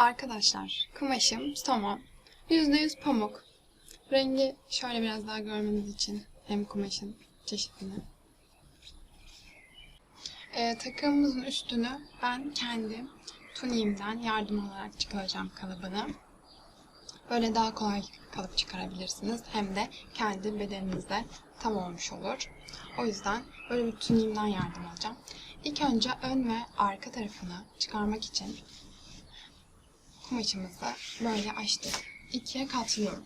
Arkadaşlar kumaşım somon. %100 pamuk. Rengi şöyle biraz daha görmeniz için hem kumaşın çeşidini. Ee, takımımızın üstünü ben kendi tuniğimden yardım olarak çıkaracağım kalıbını. Böyle daha kolay kalıp çıkarabilirsiniz. Hem de kendi bedeninizde tam olmuş olur. O yüzden böyle bir tuniğimden yardım alacağım. İlk önce ön ve arka tarafını çıkarmak için kumaşımızı böyle açtık. İkiye katlıyorum.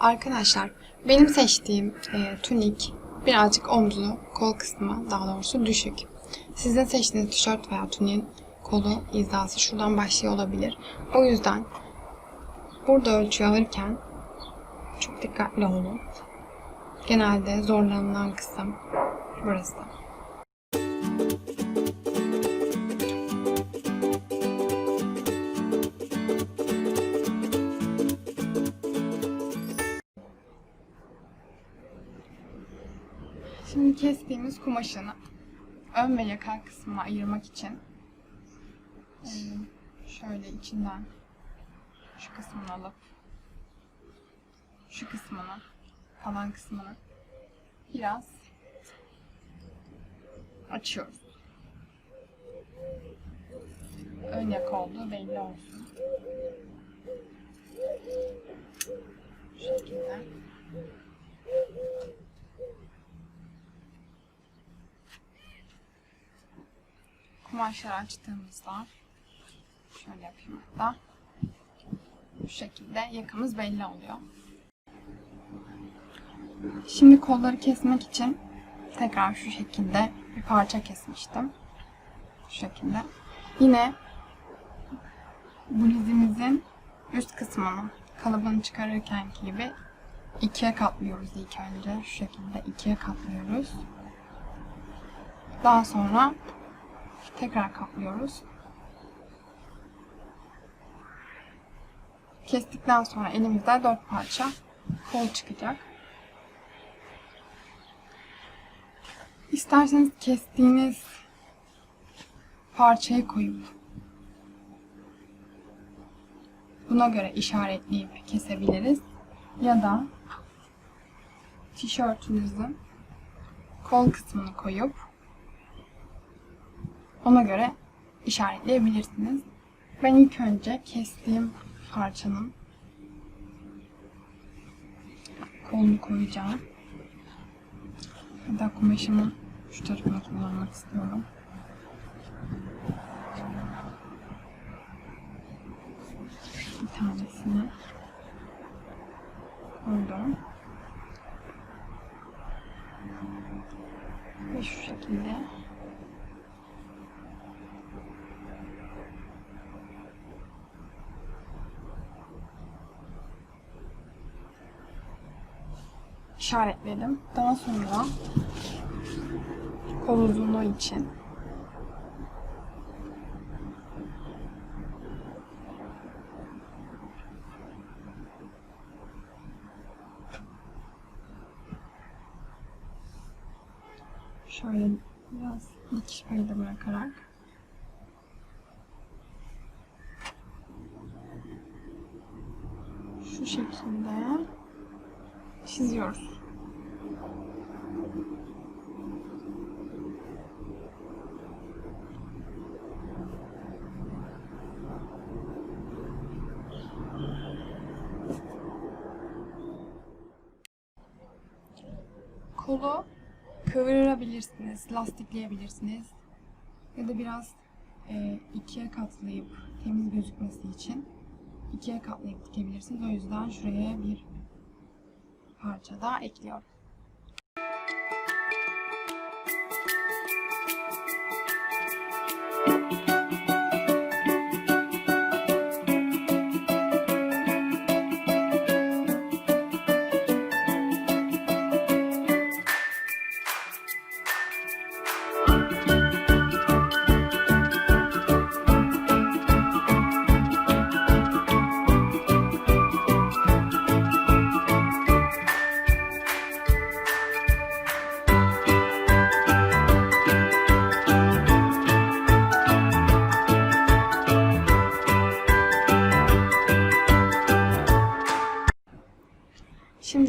Arkadaşlar benim seçtiğim e, tunik birazcık omzu, kol kısmı daha doğrusu düşük. Sizin seçtiğiniz tişört veya tuniğin kolu hizası şuradan başlıyor olabilir. O yüzden burada ölçü alırken çok dikkatli olun. Genelde zorlanılan kısım burası. Şimdi kestiğimiz kumaşını ön ve yaka kısmına ayırmak için şöyle içinden şu kısmını alıp şu kısmını kalan kısmını biraz açıyoruz. Ön yaka olduğu belli olsun. Bu şekilde. Kumaşları açtığımızda şöyle yapayım hatta bu şekilde yakamız belli oluyor. Şimdi kolları kesmek için tekrar şu şekilde bir parça kesmiştim. Şu şekilde. Yine bluzimizin üst kısmını kalıbını çıkarırkenki gibi ikiye katlıyoruz ilk önce. Şu şekilde ikiye katlıyoruz. Daha sonra tekrar kaplıyoruz. Kestikten sonra elimizde dört parça kol çıkacak. İsterseniz kestiğiniz parçayı koyup buna göre işaretleyip kesebiliriz. Ya da tişörtünüzün kol kısmını koyup ona göre işaretleyebilirsiniz. Ben ilk önce kestiğim parçanın kolunu koyacağım. Hatta kumaşımın şu tarafını kullanmak istiyorum. Bir tanesini koydum. Ve şu şekilde işaretledim. Daha sonra kol uzunluğu için şöyle biraz dikiş payı bırakarak şu şekilde çiziyoruz. Kolu kıvırabilirsiniz, lastikleyebilirsiniz ya da biraz e, ikiye katlayıp temiz gözükmesi için ikiye katlayıp dikebilirsiniz. O yüzden şuraya bir parça daha ekliyorum.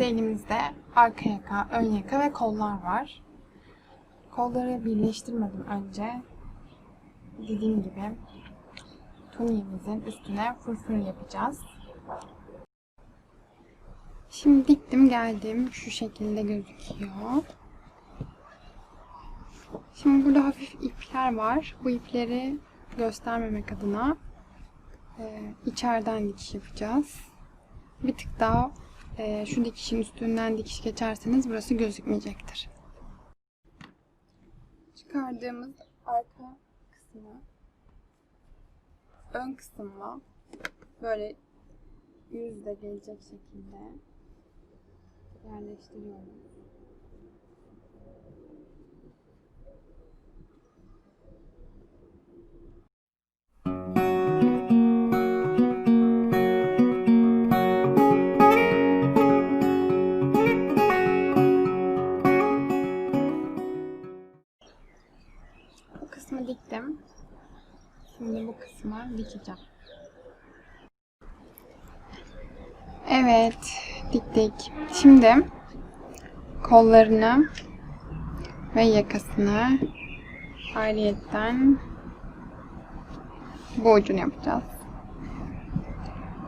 Şimdi elimizde arka yaka, ön yaka ve kollar var. Kolları birleştirmedim önce. Dediğim gibi tuniğimizin üstüne fırfır yapacağız. Şimdi diktim geldim. Şu şekilde gözüküyor. Şimdi burada hafif ipler var. Bu ipleri göstermemek adına e, içeriden dikiş yapacağız. Bir tık daha e, şu dikişin üstünden dikiş geçerseniz burası gözükmeyecektir. Çıkardığımız arka kısmı ön kısımla böyle yüzde gelecek şekilde yerleştiriyorum. Kısmı diktim. Şimdi bu kısmı dikeceğim. Evet, diktik. Şimdi kollarını ve yakasını ayrıyetten bu ucunu yapacağız.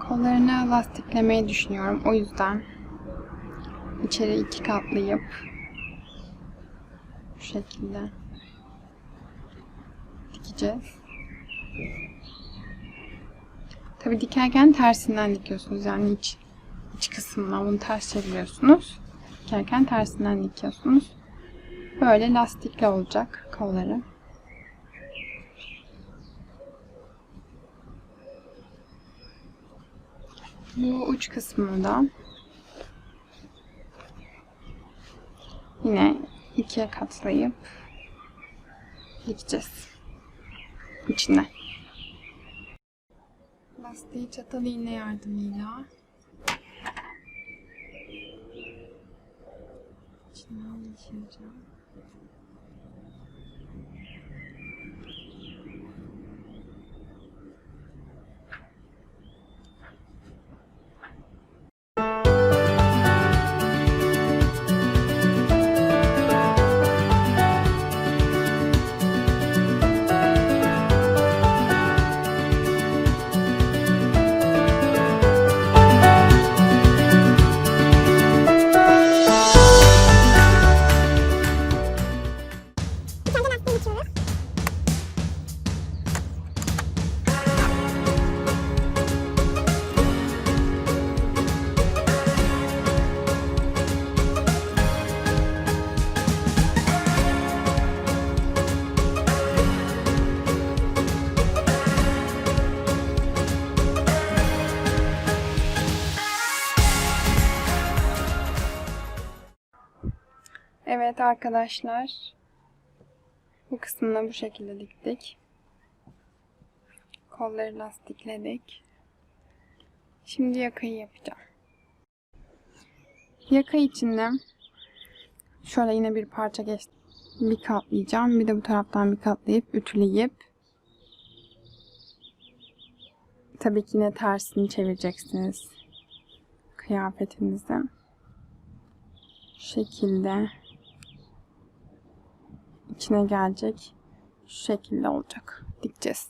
Kollarını lastiklemeyi düşünüyorum. O yüzden içeri iki katlayıp bu şekilde dikeceğiz. Tabi dikerken tersinden dikiyorsunuz. Yani iç, iç kısmından bunu ters çeviriyorsunuz. Dikerken tersinden dikiyorsunuz. Böyle lastikli olacak kolları. Bu uç kısmını da yine ikiye katlayıp dikeceğiz içine. Lastiği çatal iğne yardımıyla içinden geçireceğim. Evet arkadaşlar. Bu kısmını bu şekilde diktik. Kolları lastikledik. Şimdi yakayı yapacağım. Yaka içinde şöyle yine bir parça geç bir katlayacağım. Bir de bu taraftan bir katlayıp ütüleyip tabii ki yine tersini çevireceksiniz kıyafetinizin. Şu şekilde içine gelecek. Şu şekilde olacak. Dikeceğiz.